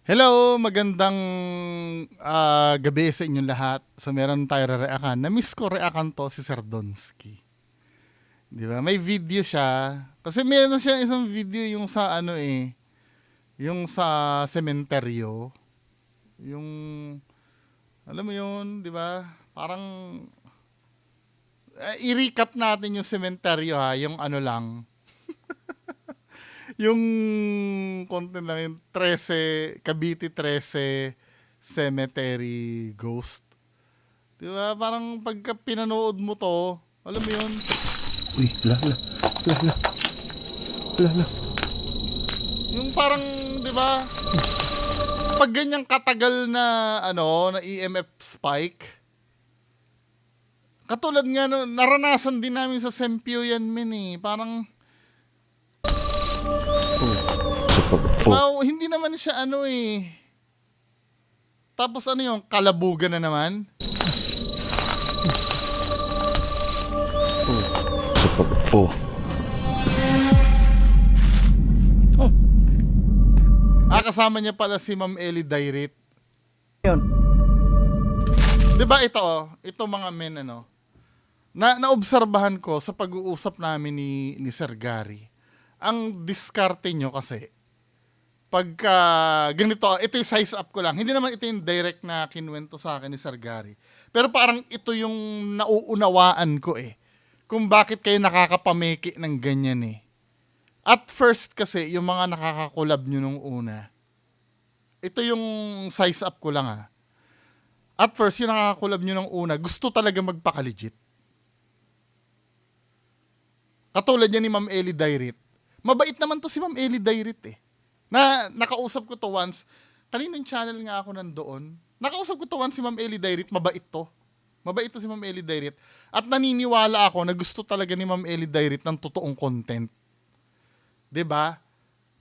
Hello, magandang ah, gabi sa inyong lahat. So meron tayo reakan. Na-miss ko reakan to si Sir Donsky. Di ba? May video siya. Kasi meron siya isang video yung sa ano eh. Yung sa sementeryo. Yung, alam mo yun, di ba? Parang, eh, i-recap natin yung sementeryo ha. Yung ano lang, yung content lang yung 13 Cavite 13 Cemetery Ghost. 'Di ba? Parang pagka pinanood mo to, alam mo 'yun, Uy, la la. La la. La la. yung parang 'di ba? Pag ganyang katagal na ano, na EMF spike. Katulad nga no, naranasan din namin sa Sempio yan min eh. Parang Oh, Wow, hindi naman siya ano eh. Tapos ano yung kalabugan na naman? super. Oh. Ah, kasama niya pala si Ma'am Ellie Dairit. Yun. 'Di ba ito oh, ito mga men ano. Na naobserbahan ko sa pag-uusap namin ni ni Sir Gary. Ang diskarte nyo kasi pagka ganito, ito yung size up ko lang. Hindi naman ito yung direct na kinwento sa akin ni Sir Gary. Pero parang ito yung nauunawaan ko eh. Kung bakit kayo nakakapameki ng ganyan eh. At first kasi, yung mga nakakakulab nyo nung una, ito yung size up ko lang ah. At first, yung nakakakulab nyo nung una, gusto talaga magpakaligit. Katulad niya ni Ma'am Ellie Dairit. Mabait naman to si Ma'am Ellie Dairit eh. Na nakausap ko to once. Kaninong channel nga ako nandoon? Nakausap ko to once si Ma'am Ellie Dairit. Mabait to. Mabait to si Ma'am Ellie Dairit. At naniniwala ako na gusto talaga ni Ma'am Ellie Dairit ng totoong content. 'Di ba?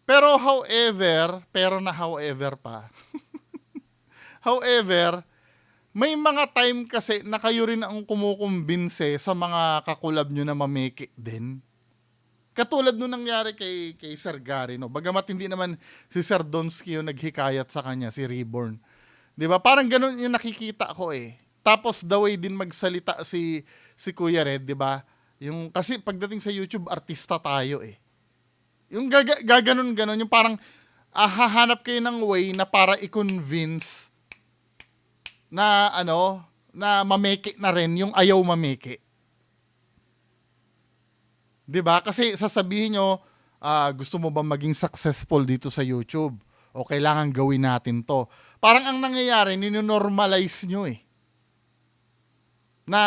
Pero however, pero na however pa. however, may mga time kasi na kayo rin ang kumukumbinse sa mga kakulab nyo na mameki din. Katulad nung nangyari kay, kay Sir Gary, no? Bagamat hindi naman si Sir Donsky yung naghikayat sa kanya, si Reborn. Di ba? Parang ganun yung nakikita ko eh. Tapos the way din magsalita si si Kuya Red, di ba? Yung kasi pagdating sa YouTube, artista tayo eh. Yung gaga, gaganon ganon, yung parang ah, hahanap kayo ng way na para i-convince na ano, na mameki na rin yung ayaw mameki. 'Di ba? Kasi sasabihin nyo, ah, gusto mo ba maging successful dito sa YouTube? O kailangan gawin natin to. Parang ang nangyayari, ninonormalize nyo eh. Na,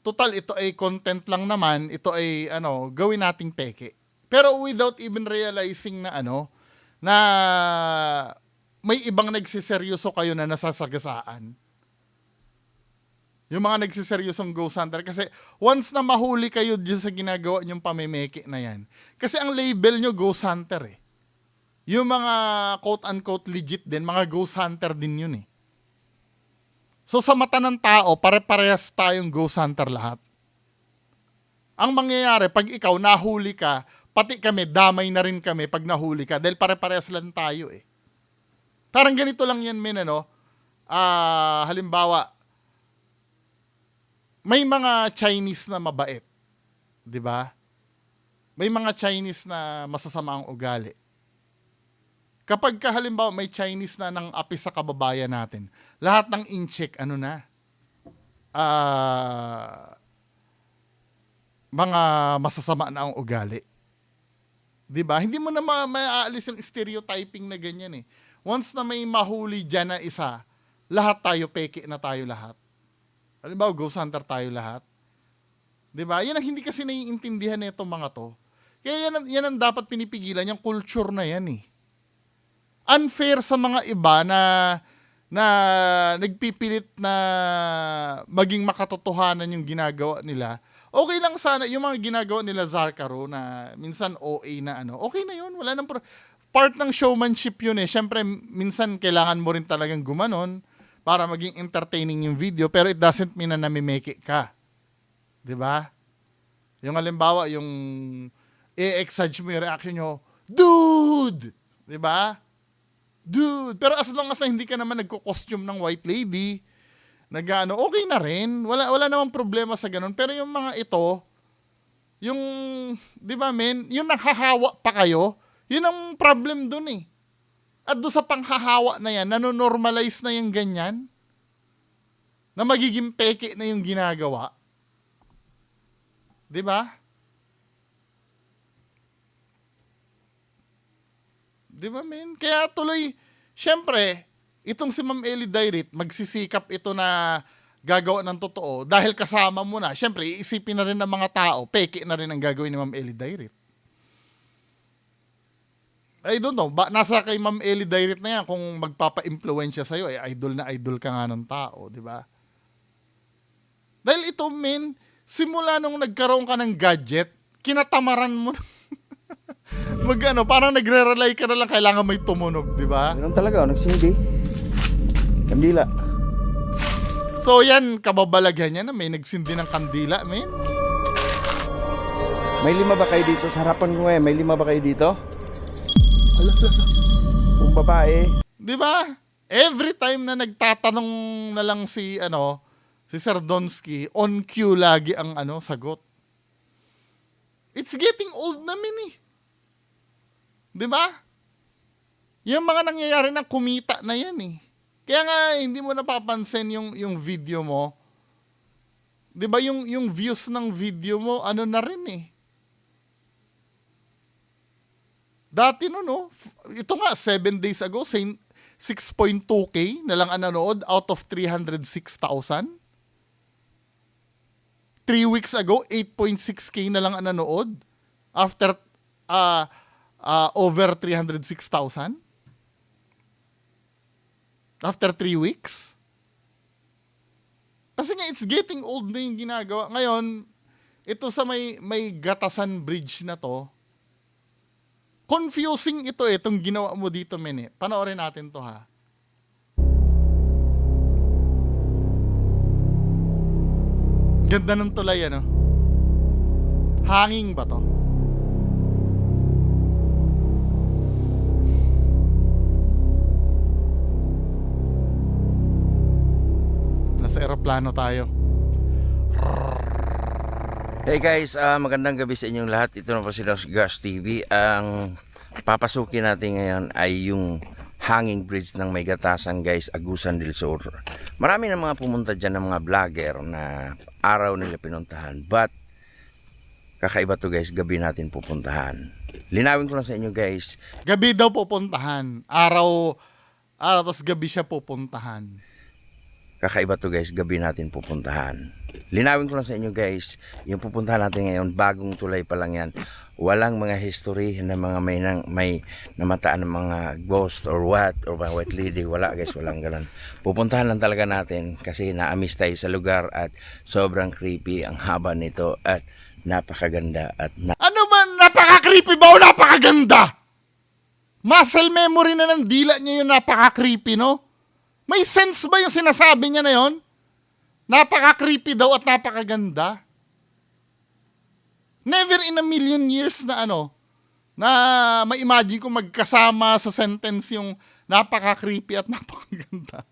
total, ito ay content lang naman, ito ay, ano, gawin nating peke. Pero without even realizing na, ano, na may ibang nagsiseryoso kayo na nasasagasaan. Yung mga nagsiseryosong ghost hunter. Kasi once na mahuli kayo dyan sa ginagawa nyong pamimeke na yan. Kasi ang label nyo ghost hunter eh. Yung mga quote-unquote legit din, mga ghost hunter din yun eh. So sa mata ng tao, pare-parehas tayong ghost hunter lahat. Ang mangyayari, pag ikaw nahuli ka, pati kami, damay na rin kami pag nahuli ka. Dahil pare-parehas lang tayo eh. Parang ganito lang yan, men, ano? Ah, halimbawa, may mga Chinese na mabait, 'di ba? May mga Chinese na masasama ang ugali. Kapag ka, halimbawa may Chinese na nang api sa kababayan natin, lahat ng incheck ano na? Ah mga masasama na ang ugali. 'Di ba? Hindi mo na ma- maaalis yung stereotyping na ganyan eh. Once na may mahuli diyan na isa, lahat tayo peke na tayo lahat. Halimbawa, ghost hunter tayo lahat. 'Di ba? Yan ang hindi kasi naiintindihan nito mga to. Kaya yan, yan ang dapat pinipigilan, yung culture na yan eh. Unfair sa mga iba na na nagpipilit na maging makatotohanan yung ginagawa nila. Okay lang sana yung mga ginagawa nila Zarkaro na minsan OA na ano. Okay na yun, wala nang pro- part ng showmanship yun eh. Syempre minsan kailangan mo rin talagang gumanon para maging entertaining yung video pero it doesn't mean na namimeke ka. 'Di ba? Yung halimbawa, yung i-exage mo yung reaction nyo, Dude! 'Di ba? Dude, pero as long as na hindi ka naman nagko-costume ng white lady, nagano, okay na rin. Wala wala namang problema sa ganun. Pero yung mga ito, yung 'di ba men, yung nakahawa pa kayo, yun ang problem dun eh. At doon sa panghahawa na yan, nanonormalize na yung ganyan. Na magiging peke na yung ginagawa. 'Di ba? 'Di ba, men? Kaya tuloy, syempre, itong si Ma'am Ellie Dairit, magsisikap ito na gagawa ng totoo dahil kasama mo na. Syempre, iisipin na rin ng mga tao, peke na rin ang gagawin ni Ma'am Ellie Dairit. I don't know, ba, nasa kay Ma'am Ellie Dairit na yan kung magpapa-impluensya sa'yo, eh, idol na idol ka nga ng tao, di ba? Dahil ito, men, simula nung nagkaroon ka ng gadget, kinatamaran mo mag ano, parang nagre-rely ka na lang kailangan may tumunog, di ba? Ganun talaga, oh, nagsindi. Kandila. So yan, kababalaghan niya na may nagsindi ng kandila, men. May lima ba kayo dito? Sa harapan ko eh, may lima ba kayo dito? Ala, ala. Kung babae. Di ba? Every time na nagtatanong na lang si ano, si Sir Donsky, on cue lagi ang ano, sagot. It's getting old na min eh. Di ba? Yung mga nangyayari na kumita na yan eh. Kaya nga hindi mo napapansin yung yung video mo. 'Di ba yung yung views ng video mo ano na rin eh. Dati no no, f- ito nga 7 days ago same 6.2k na lang ang nanood out of 306,000. 3 weeks ago 8.6k na lang ang nanood after uh, uh, over 306,000. After 3 weeks. Kasi nga it's getting old na yung ginagawa. Ngayon, ito sa may may Gatasan Bridge na to, confusing ito eh, itong ginawa mo dito, men eh. Panoorin natin to ha. Ganda ng tulay, ano? Hanging ba to? Nasa eroplano tayo. Hey guys, ah, magandang gabi sa inyong lahat. Ito na po si Gas TV. Ang papasukin natin ngayon ay yung hanging bridge ng may gatasan guys, Agusan del Sur. Marami na mga pumunta dyan ng mga vlogger na araw nila pinuntahan. But, kakaiba to guys, gabi natin pupuntahan. Linawin ko lang sa inyo guys, Gabi daw pupuntahan. Araw, araw, tapos gabi siya pupuntahan. Kakaiba to guys, gabi natin pupuntahan. Linawin ko lang sa inyo guys, yung pupuntahan natin ngayon, bagong tulay pa lang yan. Walang mga history na mga may, nang, may namataan ng mga ghost or what, or mga white lady. Wala guys, walang ganun. Pupuntahan lang talaga natin kasi naamis tayo sa lugar at sobrang creepy ang haba nito at napakaganda at na Ano ba? Napaka-creepy ba o napakaganda? Muscle memory na ng dila niya yung napaka-creepy, no? May sense ba yung sinasabi niya na yon? Napaka-creepy daw at napakaganda. Never in a million years na ano, na ma-imagine ko magkasama sa sentence yung napaka-creepy at napakaganda.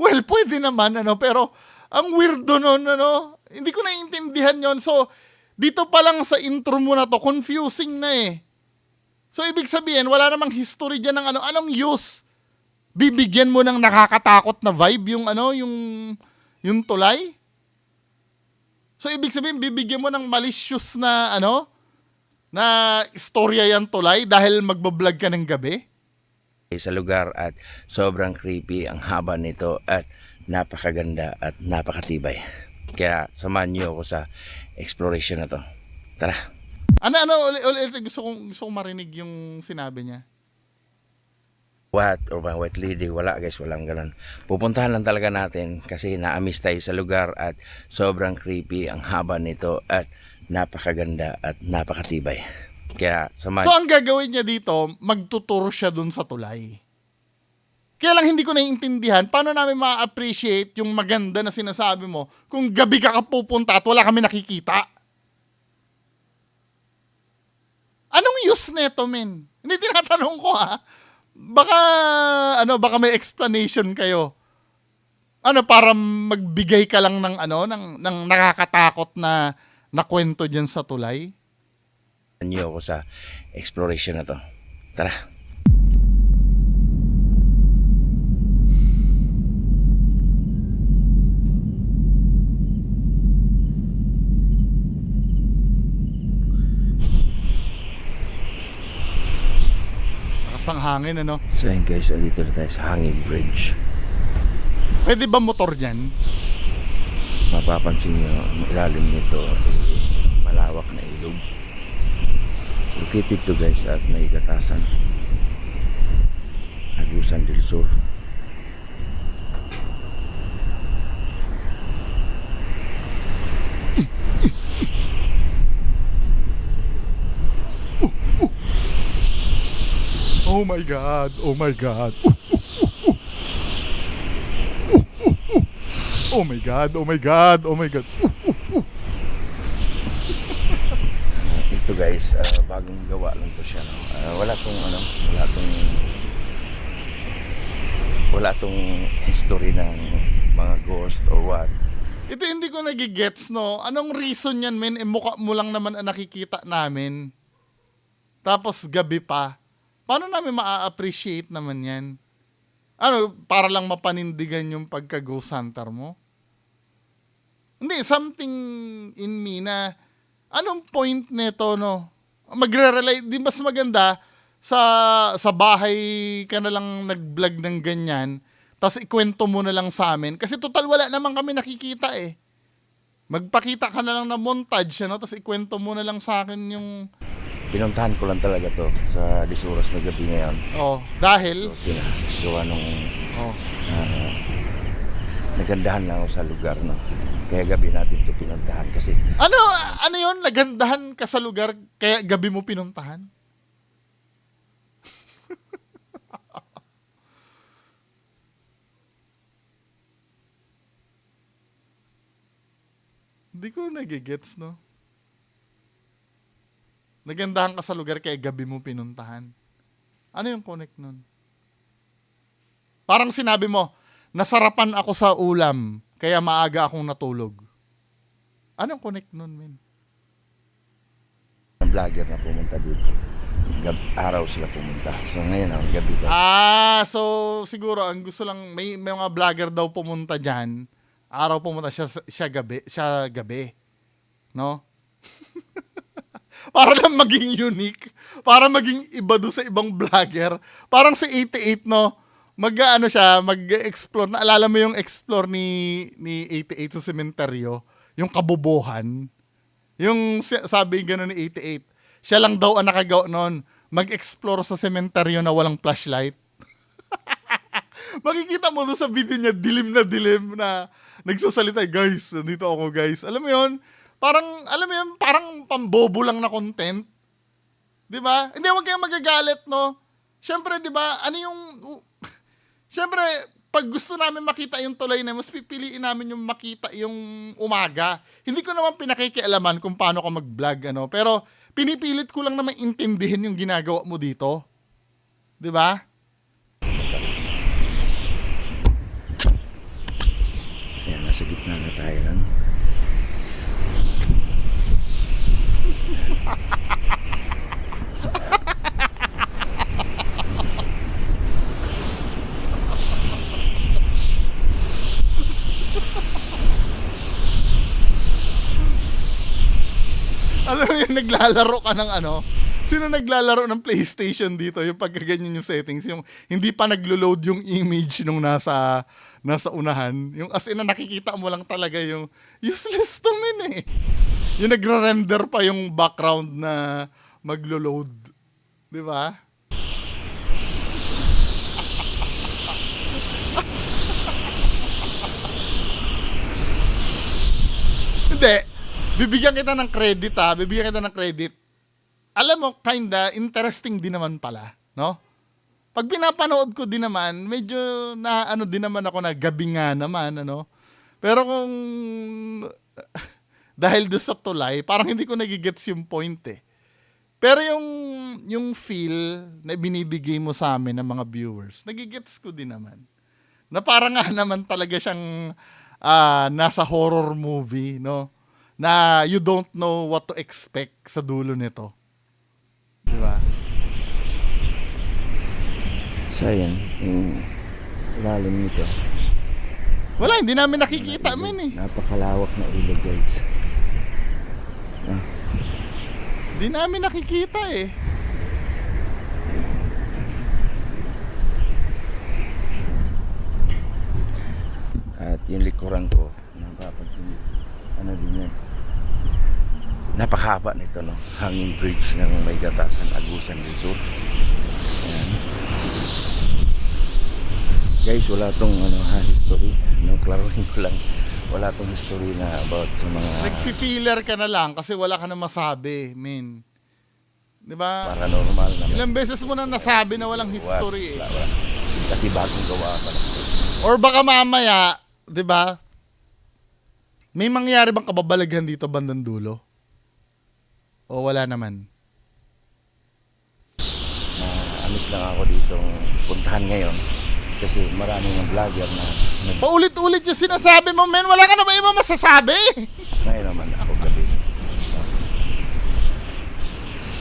Well, pwede naman, ano, pero ang weirdo nun, ano, hindi ko naiintindihan yon So, dito pa lang sa intro mo na to, confusing na eh. So, ibig sabihin, wala namang history dyan ng ano, anong use? Bibigyan mo ng nakakatakot na vibe yung ano, yung, yung tulay? So, ibig sabihin, bibigyan mo ng malicious na ano, na istorya yan tulay dahil magbablog ka ng gabi? sa lugar at sobrang creepy ang haba nito at napakaganda at napakatibay. Kaya samahan niyo ako sa exploration na to. Tara! Ano, ano, ulit, ulit, gusto kong, gusto kong marinig yung sinabi niya. What or mga white lady, wala guys, walang ganun. Pupuntahan lang talaga natin kasi naamis tayo sa lugar at sobrang creepy ang haba nito at napakaganda at napakatibay. Kaya samahan So, ang gagawin niya dito, magtuturo siya dun sa tulay. Kaya lang hindi ko naiintindihan, paano namin ma-appreciate yung maganda na sinasabi mo kung gabi ka ka pupunta at wala kami nakikita? Anong use neto, men? Hindi tinatanong ko ha. Baka, ano, baka may explanation kayo. Ano, para magbigay ka lang ng ano, ng, ng nakakatakot na, na kwento dyan sa tulay? niyo ako sa exploration na to. Tara. Lakas ang hangin, ano? So yun guys, andito na tayo sa Hanging Bridge. Pwede ba motor dyan? Mapapansin nyo, ilalim nito eh, malawak na ilog. Located to guys at may gatasan. Agusan del Sur. Oh my God, oh my God. Oh my God, oh my God, oh my God. Ito guys, ah, bagong gawa lang to siya. No? Ah, wala tong ano, wala tong wala tong history ng mga ghost or what. Ito hindi ko nagigets, no? Anong reason yan, men? Eh, mukha mo lang naman ang nakikita namin. Tapos gabi pa. Paano namin maa-appreciate naman yan? Ano, para lang mapanindigan yung pagka-ghost hunter mo? Hindi, something in me na, anong point nito, no? Magre-relate, di mas maganda sa sa bahay ka na lang nag-vlog ng ganyan, tapos ikwento mo na lang sa amin. Kasi total wala naman kami nakikita eh. Magpakita ka na lang ng montage, ano? Tapos ikwento mo na lang sa akin yung... Pinuntahan ko lang talaga to sa Lisuras na gabi ngayon. Oh, dahil... So, sila, gawa nung Oh, ah, nagandahan lang ako sa lugar. No? Kaya gabi natin to pinuntahan kasi ano, ano yun? Nagandahan ka sa lugar, kaya gabi mo pinuntahan? Hindi ko nagigets, no? Nagandahan ka sa lugar, kaya gabi mo pinuntahan. Ano yung connect nun? Parang sinabi mo, nasarapan ako sa ulam, kaya maaga akong natulog. Anong connect nun, men? ang vlogger na pumunta dito. Gab araw sila pumunta. So ngayon ang gabi daw. Ah, so siguro ang gusto lang may, may mga vlogger daw pumunta diyan. Araw pumunta siya siya gabi, siya gabi. No? para lang maging unique, para maging iba do sa ibang vlogger. Parang si 88 no, mag ano siya, mag-explore. Naalala mo yung explore ni ni 88 sa sementeryo, yung kabubuhan. Yung sabi gano'n ni 88, siya lang daw ang nakagawa noon, mag-explore sa sementeryo na walang flashlight. Makikita mo doon sa video niya, dilim na dilim na nagsasalita, guys, nandito ako guys. Alam mo yon Parang, alam mo yun, parang pambobo lang na content. Di ba? Hindi, huwag kayong magagalit, no? Siyempre, di ba, ano yung... Siyempre, pag gusto namin makita yung tulay na, mas pipiliin namin yung makita yung umaga. Hindi ko naman pinakikialaman kung paano ka mag-vlog, ano. Pero, pinipilit ko lang naman intindihin yung ginagawa mo dito. Di ba? Ayan, nasa gitna na tayo nun. Alam mo yun, naglalaro ka ng ano? Sino naglalaro ng PlayStation dito? Yung pagkaganyan yung settings, yung hindi pa naglo-load yung image nung nasa nasa unahan. Yung as in na nakikita mo lang talaga yung useless to min eh. Yung nagre-render pa yung background na maglo-load. Di ba? Hindi. Bibigyan kita ng credit ha. Bibigyan kita ng credit. Alam mo, kinda interesting din naman pala. No? Pag pinapanood ko din naman, medyo na ano din naman ako na gabi nga naman. Ano? Pero kung dahil doon sa tulay, parang hindi ko nagigets yung point eh. Pero yung yung feel na binibigay mo sa amin ng mga viewers, nagigets ko din naman. Na parang nga naman talaga siyang ah, nasa horror movie, no? Na you don't know what to expect sa dulo nito. Di ba? So ayan, yung lalim nito. Wala, hindi namin nakikita, men eh. Napakalawak na ilog guys. Hindi namin nakikita eh. At yung likuran ko, napapansin ano din yan. Napakahaba nito no. Hanging bridge ng may gatasan, Agusan del. Ayan. Guys, wala tong ano, ha, history. No, klaruhin ko lang. Wala tong history na about sa mga Nagpi-filler ka na lang kasi wala ka na masabi, men. Di ba? paranormal na Ilang beses mo na nasabi na walang history eh. Wala, wala. Kasi bagong gawa pa lang. Or baka mamaya, 'di ba? May mangyayari bang kababalaghan dito bandang dulo? O wala naman? na amis lang ako dito puntahan ngayon kasi maraming ng vlogger na nag Paulit-ulit yung sinasabi mo, men. Wala ka na ba iba masasabi? ngayon naman ako gabi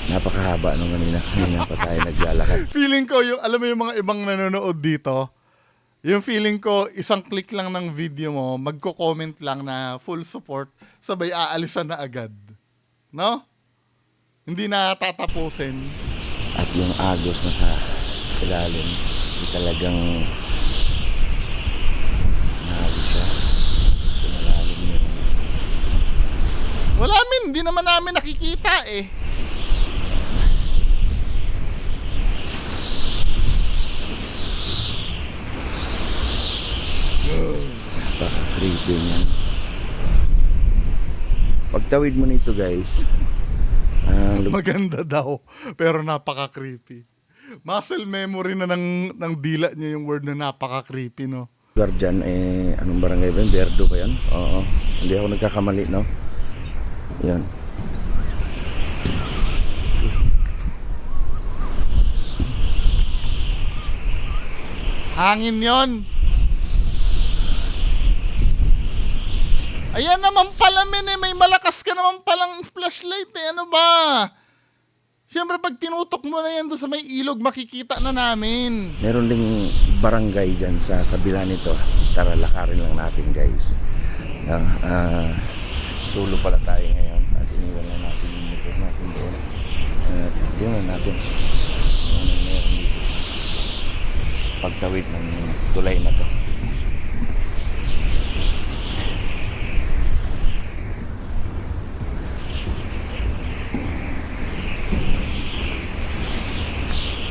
napakahaba nung kanina kanina pa tayo naglalakad feeling ko, yung, alam mo yung mga ibang nanonood dito, yung feeling ko, isang click lang ng video mo, magko-comment lang na full support, sabay aalisan na agad. No? Hindi na tatapusin. at yung agos na sa ilalim di talagang nahagos siya sa malalim yun Wala min, hindi naman namin nakikita eh. napaka-creepy niyan pagtawid mo nito guys ang Maganda daw, pero napaka-creepy. Muscle memory na ng, ng dila niya yung word na napaka-creepy, no? lugar dyan, eh, anong barangay ba yun? Berdo ba yan? Oo. Hindi ako nagkakamali, no? Yan. Hangin yon. Ayan naman pala, men, eh. May malakas ka naman palang flashlight, eh. Ano ba? Siyempre, pag tinutok mo na yan doon sa may ilog, makikita na namin. Meron ding barangay dyan sa kabila nito. Tara, lakarin lang natin, guys. Ah, ah, solo pala tayo ngayon. At iniwan na natin yung motor natin doon. At tingnan natin. Ano meron dito pagtawid ng tulay na to.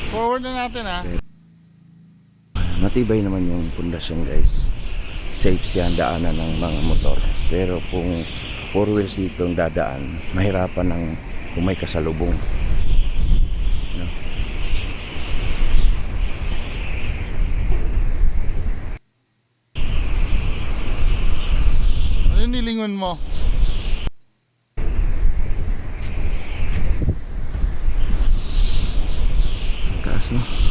Forward na natin, ha? matibay naman yung pundasyon guys. Safe siya ang daanan ng mga motor. Pero kung four wheels dito ang dadaan mahirapan ng kung may kasalubong no? Ano yung nilingon mo? Ang taas no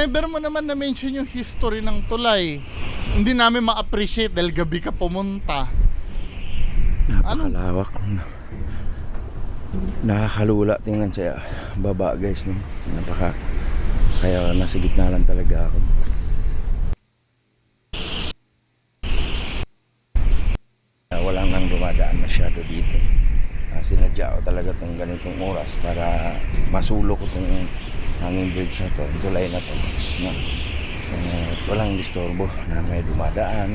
Never mo naman na-mention yung history ng tulay. Hindi namin ma-appreciate dahil gabi ka pumunta. napakalawak no? nakakalula tingnan siya baba guys no? napaka kaya nasa gitna lang talaga ako wala nang dumadaan masyado dito Ah, sinadya ko talaga tong ganitong oras para masulo ko tong hanging bridge na to tulay na to no? At walang disturbo na may dumadaan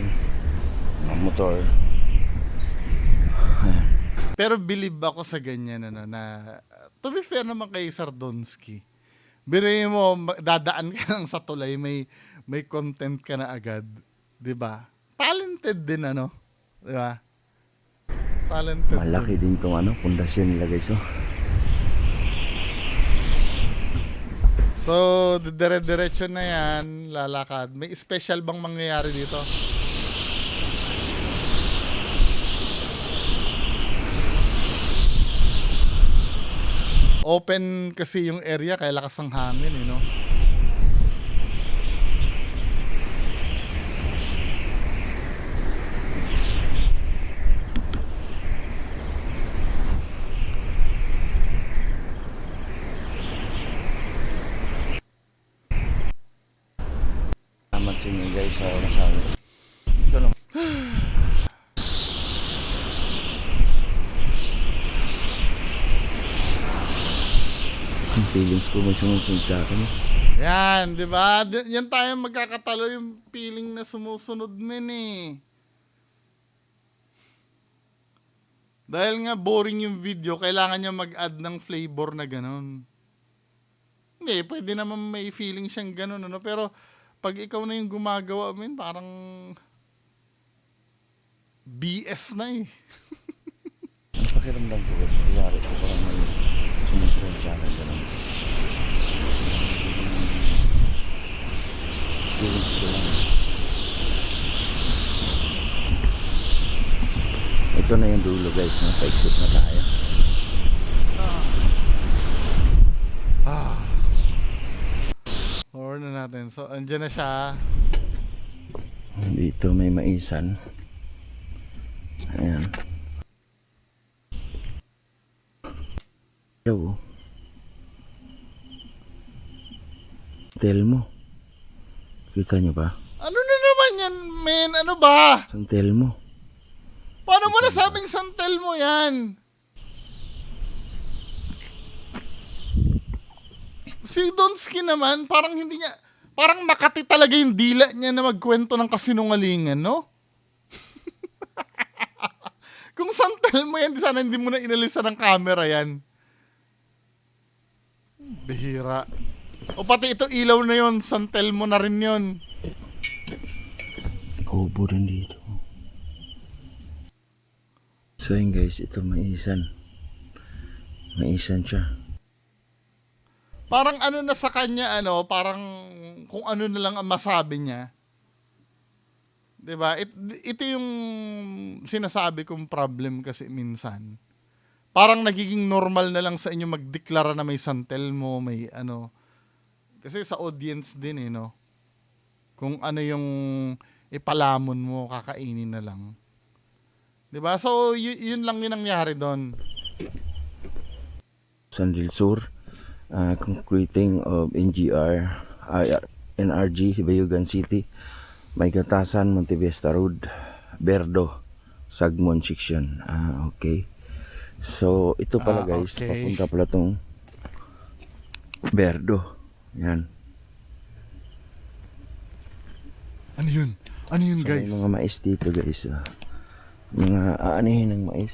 mga motor Pero believe ako sa ganyan ano, na to be fair naman kay Sardonsky. Biruin mo dadaan ka lang sa tulay may may content ka na agad, 'di ba? Talented din ano, 'di ba? Talented. Malaki din tong ano, pundasyon nila guys. Oh. So, dire-diretso na yan, lalakad. May special bang mangyayari dito? Open kasi yung area kaya lakas ng hangin, eh, no? Sa inyo guys sa oras namin. Ito lang. Ang feelings ko may sumusunod sa akin. Yan, di ba? Yan tayo magkakatalo yung feeling na sumusunod men eh. Dahil nga boring yung video, kailangan niya mag-add ng flavor na ganun. Hindi, pwede naman may feeling siyang ganun, ano? Pero pag ikaw na yung gumagawa, men, parang BS na eh. Pakiramdam ko kuyari ko parang may sumusunod sa akin. Ganun. Feelings ko lang. Ito na yung dulo guys, nasa-exit na tayo. Or na natin. So, andyan na siya. Dito may maisan. Ayan. Hello. Tel mo. Kita nyo ba? Ano na naman yan, men? Ano ba? San tel mo? Paano mo nasabing santel mo yan? Si Donsky naman, parang hindi niya, parang makati talaga yung dila niya na magkwento ng kasinungalingan, no? Kung santel mo yan, di sana hindi mo na inalisan ng camera yan. Bihira. O pati ito ilaw na yon, santel mo na rin yon. Kubo rin dito. So yun guys, ito maisan. Maisan siya. Parang ano na sa kanya ano, parang kung ano na lang ang masabi niya. 'Di ba? It, ito yung sinasabi kong problem kasi minsan. Parang nagiging normal na lang sa inyo magdeklara na may santel mo, may ano. Kasi sa audience din eh, no? Kung ano yung ipalamon mo, kakainin na lang. 'Di ba? So, y- yun lang yung nangyari doon. San Del Sur, uh, concreting of NGR, IR, NRG, Bayugan City, May Gatasan, Montevista Road, Berdo, Sagmon Section. Ah, okay. So, ito pala Ah, guys, okay. papunta pala tong Berdo. Yan. Ano yun? Ano yun, So, guys? mga mais dito guys. ah. mga aanihin ng mais.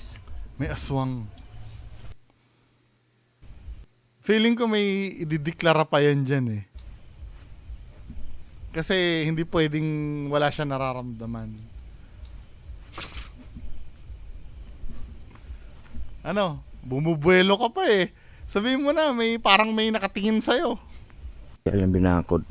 May aswang. Feeling ko may idideklara pa yan dyan eh. Kasi hindi pwedeng wala siya nararamdaman. ano? Bumubuelo ka pa eh. Sabihin mo na, may parang may nakatingin sa'yo. Lang binakod.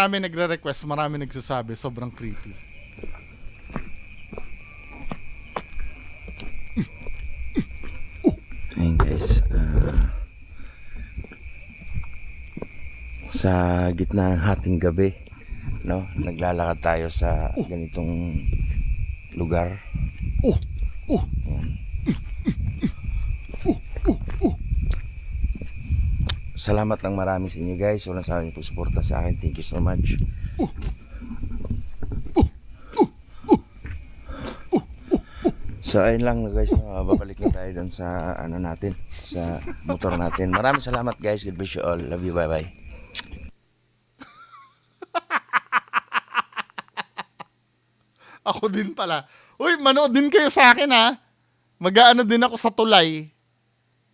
Marami nagre-request, marami nagsasabi, sobrang creepy. Ayun guys. ah, sa gitna ng hating gabi, no? Naglalakad tayo sa ganitong lugar. Oh! Oh! Ayan. Salamat ng marami sa inyo guys. Walang sa inyo po suporta sa akin. Thank you so much. So ayun lang guys, no, babalik na tayo doon sa ano natin, sa motor natin. Maraming salamat guys. God bless you all. Love you. Bye bye. Ako din pala. Uy, manood din kayo sa akin ha. Mag-aano din ako sa tulay.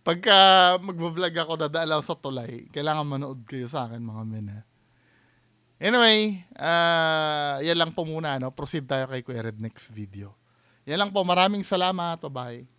Pagka magvo-vlog ako, dadalaw sa tulay. Kailangan manood kayo sa akin mga men. Anyway, ah yan lang po muna. No? Proceed tayo kay Kuya Red next video. Yan lang po. Maraming salamat. Bye-bye.